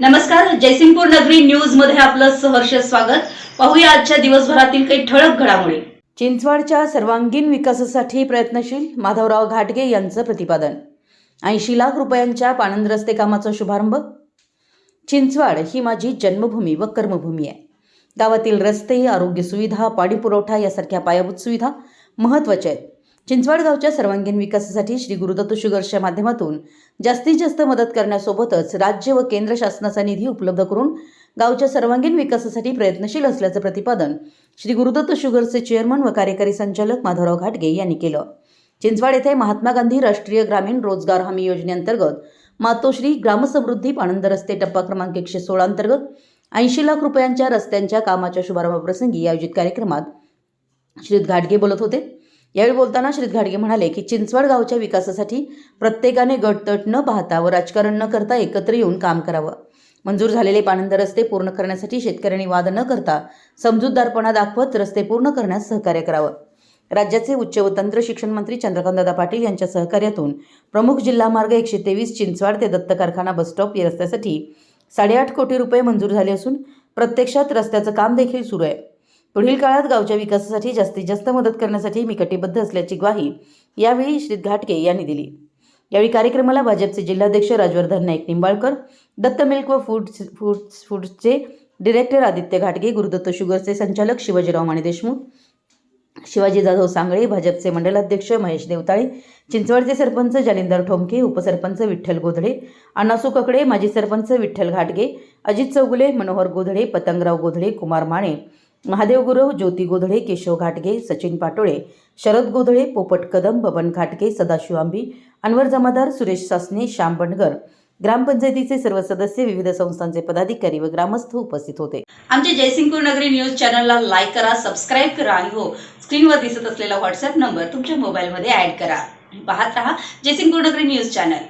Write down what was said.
नमस्कार जयसिंगपूर नगरी न्यूजमध्ये आपलं सहर्ष स्वागत. पाहूया आजच्या दिवसभरातील काही ठळक घडामोडी. चिंचवडच्या सर्वांगीण विकासासाठी प्रयत्नशील माधवराव घाटगे यांचं प्रतिपादन. ऐंशी लाख रुपयांच्या पाणंद रस्ते कामाचा शुभारंभ. चिंचवड ही माझी जन्मभूमी व कर्मभूमी आहे. गावातील रस्ते आरोग्य सुविधा पाणी पुरवठा यासारख्या पायाभूत सुविधा महत्त्वाच्या आहेत. चिंचवडगावच्या सर्वांगीण विकासासाठी श्री गुरुदत्त शुगर्सच्या माध्यमातून जास्तीत जास्त मदत करण्यासोबतच राज्य व केंद्र शासनाचा निधी उपलब्ध करून गावच्या सर्वांगीण विकासासाठी प्रयत्नशील असल्याचं प्रतिपादन श्री गुरुदत्त शुगर्सचे चेअरमन व कार्यकारी संचालक माधवराव घाटगे यांनी केलं. चिंचवड येथे महात्मा गांधी राष्ट्रीय ग्रामीण रोजगार हमी योजनेअंतर्गत मातोश्री ग्रामसमृद्धी पाणंद रस्ते टप्पा क्रमांक एकशे सोळा अंतर्गत ऐंशी लाख रुपयांच्या रस्त्यांच्या कामाच्या शुभारंभप्रसंगी आयोजित कार्यक्रमात श्री घाटगे बोलत होते. यावेळी बोलताना श्रीत घाडगे म्हणाले की चिंचवड गावच्या विकासासाठी प्रत्येकाने गटतट न पाहता व राजकारण न करता एकत्र येऊन काम करावं. मंजूर झालेले पाणंद रस्ते पूर्ण करण्यासाठी शेतकऱ्यांनी वाद न करता समजूतदारपणा दाखवत रस्ते पूर्ण करण्यास सहकार्य करावं. राज्याचे उच्च व तंत्र शिक्षण मंत्री चंद्रकांतदादा पाटील यांच्या सहकार्यातून प्रमुख जिल्हा मार्ग एकशे तेवीस चिंचवाड ते दत्त कारखाना बसस्टॉप या रस्त्यासाठी साडेआठ कोटी रुपये मंजूर झाले असून प्रत्यक्षात रस्त्याचं काम देखील सुरू आहे. पुढील काळात गावच्या विकासासाठी जास्तीत जास्त मदत करण्यासाठी मी कटिबद्ध असल्याची ग्वाही यावेळी श्री घाटके यांनी दिली. यावेळी कार्यक्रमाला भाजपचे जिल्हाध्यक्ष राजवर्धन नाईक निंबाळकर दत्त मिल्क व फूड फूड फूड्सचे डिरेक्टर आदित्य घाटगे गुरुदत्त शुगरचे संचालक शिवाजीराव माने देशमुख शिवाजी जाधव सांगळे भाजपचे मंडलाध्यक्ष महेश देवताळे चिंचवडचे सरपंच जालिंदर ठोमके उपसरपंच विठ्ठल गोधडे अण्णासू ककडे माजी सरपंच विठ्ठल घाटगे अजित चौगुले मनोहर गोधडे पतंगराव गोधडे कुमार माने महादेव गुरव ज्योती गोधळे केशव घाटगे सचिन पाटोळे शरद गोधळे पोपट कदम बबन घाटगे सदाशिव आंबी अनवर जमादार सुरेश सासने श्याम बंडगर ग्रामपंचायतीचे सर्व सदस्य विविध संस्थांचे पदाधिकारी व ग्रामस्थ उपस्थित होते. आमच्या जयसिंगपूर नगरी न्यूज चॅनलला लाईक करा सबस्क्राईब करा आणि हो स्क्रीनवर दिसत असलेला व्हॉट्सअप नंबर तुमच्या मोबाईलमध्ये ऍड करा. पाहत रहा जयसिंगपूर नगरी न्यूज चॅनल.